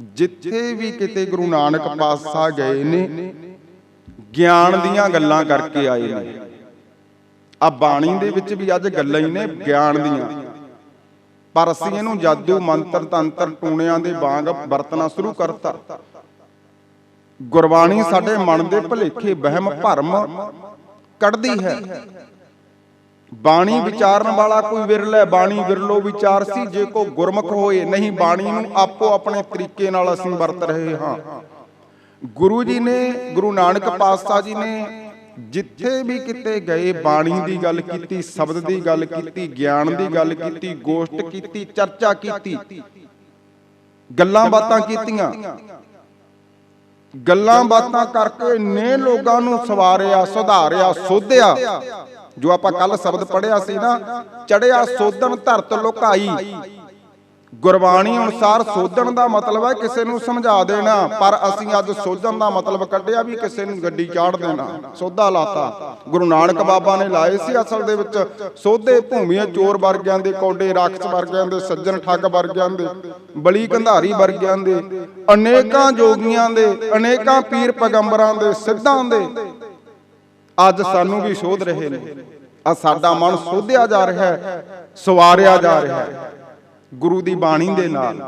ਜਿੱਥੇ ਵੀ ਕਿਤੇ ਗੁਰੂ ਨਾਨਕ ਪਾਤਸ਼ਾਹ ਗਏ ਨੇ, ਗਿਆਨ ਦੀਆਂ ਗੱਲਾਂ ਕਰਕੇ ਆਏ ਨੇ। ਆ ਬਾਣੀ ਦੇ ਵਿੱਚ ਵੀ ਅੱਜ ਗੱਲਾਂ ਹੀ ਨੇ, ਗਿਆਨ ਦੀਆਂ। ਪਰ ਅਸੀਂ ਇਹਨੂੰ ਜਾਦੂ, ਮੰਤਰ, ਤੰਤਰ, ਟੂਣਿਆਂ ਦੇ ਵਾਂਗ ਵਰਤਣਾ ਸ਼ੁਰੂ ਕਰਤਾ। ਗੁਰਬਾਣੀ ਸਾਡੇ ਮਨ ਦੇ ਭਲੇਖੇ, ਵਹਿਮ, ਭਰਮ ਕੱਢਦੀ ਹੈ। ਬਾਣੀ ਵਿਚਾਰਨ ਵਾਲਾ ਕੋਈ ਵਿਰਲਾ ਹੈ, ਬਾਣੀ ਵਿਰਲੋ ਵਿਚਾਰ ਸੀ ਜੇ ਕੋ ਗੁਰਮੁਖ ਹੋਏ ਨਹੀਂ ਬਾਣੀ ਨੂੰ ਆਪੋ ਆਪਣੇ ਤਰੀਕੇ ਨਾਲ ਅਸੀਂ ਵਰਤ ਰਹੇ ਹਾਂ। ਗੁਰੂ ਜੀ ਨੇ ਗੁਰੂ ਨਾਨਕ ਪਾਤਸ਼ਾਹ ਜੀ ਨੇ ਜਿੱਥੇ ਵੀ ਕਿਤੇ ਗਏ ਬਾਣੀ ਦੀ ਗੱਲ ਕੀਤੀ ਸ਼ਬਦ ਦੀ ਗੱਲ ਕੀਤੀ ਗਿਆਨ ਦੀ ਗੱਲ ਕੀਤੀ ਗੋਸ਼ਟ ਕੀਤੀ ਚਰਚਾ ਕੀਤੀ। ਗੱਲਾਂ ਬਾਤਾਂ ਕੀਤੀਆਂ। ਗੱਲਾਂ ਬਾਤਾਂ ਕਰਕੇ ਇੰਨੇ ਲੋਕਾਂ ਨੂੰ ਸਵਾਰਿਆ ਸੁਧਾਰਿਆ ਸੋਧਿਆ। ਜੋ ਆਪਾਂ ਕੱਲ ਸ਼ਬਦ ਪੜਿਆ ਸੀ ਨਾ ਚੜਿਆ ਸੋਧਣ ਧਰਤ ਲੁਕਾਈ ਗੁਰਬਾਣੀ ਅਨੁਸਾਰ ਸੋਧਣ ਦਾ ਮਤਲਬ ਹੈ ਕਿਸੇ ਨੂੰ ਸਮਝਾ ਦੇਣਾ, ਪਰ ਅਸੀਂ ਅੱਜ ਸੋਧਣ ਦਾ ਮਤਲਬ ਕੱਢਿਆ ਵੀ ਕਿਸੇ ਨੂੰ ਗੱਡੀ ਚਾੜ ਦੇਣਾ, ਸੋਧਾ ਲਾਤਾ। ਗੁਰੂ ਨਾਨਕ ਬਾਬਾ ਨੇ ਲਾਏ ਸੀ ਅਸਲ ਦੇ ਵਿੱਚ, ਸੋਧੇ ਭੂਮੀਆਂ ਚੋਰ ਵਰਗਿਆਂ ਦੇ, ਕੌਡੇ ਰਾਖਸ਼ ਵਰਗਿਆਂ ਦੇ, ਸੱਜਣ ਠੱਗ ਵਰਗਿਆਂ ਦੇ, ਬਲੀ ਕੰਧਾਰੀ ਵਰਗਿਆਂ ਦੇ, ਅਨੇਕਾਂ ਜੋਗੀਆਂ ਦੇ, ਅਨੇਕਾਂ ਪੀਰ ਪੈਗੰਬਰਾਂ ਦੇ, ਸਿੱਧਾਂ ਦੇ ਅੱਜ ਸਾਨੂੰ ਵੀ ਸੋਧ ਰਹੇ ਨੇ। ਆ ਸਾਡਾ ਮਨ ਸੋਧਿਆ ਜਾ ਰਿਹਾ ਹੈ, ਸਵਾਰਿਆ ਜਾ ਰਿਹਾ ਹੈ। ਗੁਰੂ ਦੀ ਬਾਣੀ ਦੇ ਨਾਲ।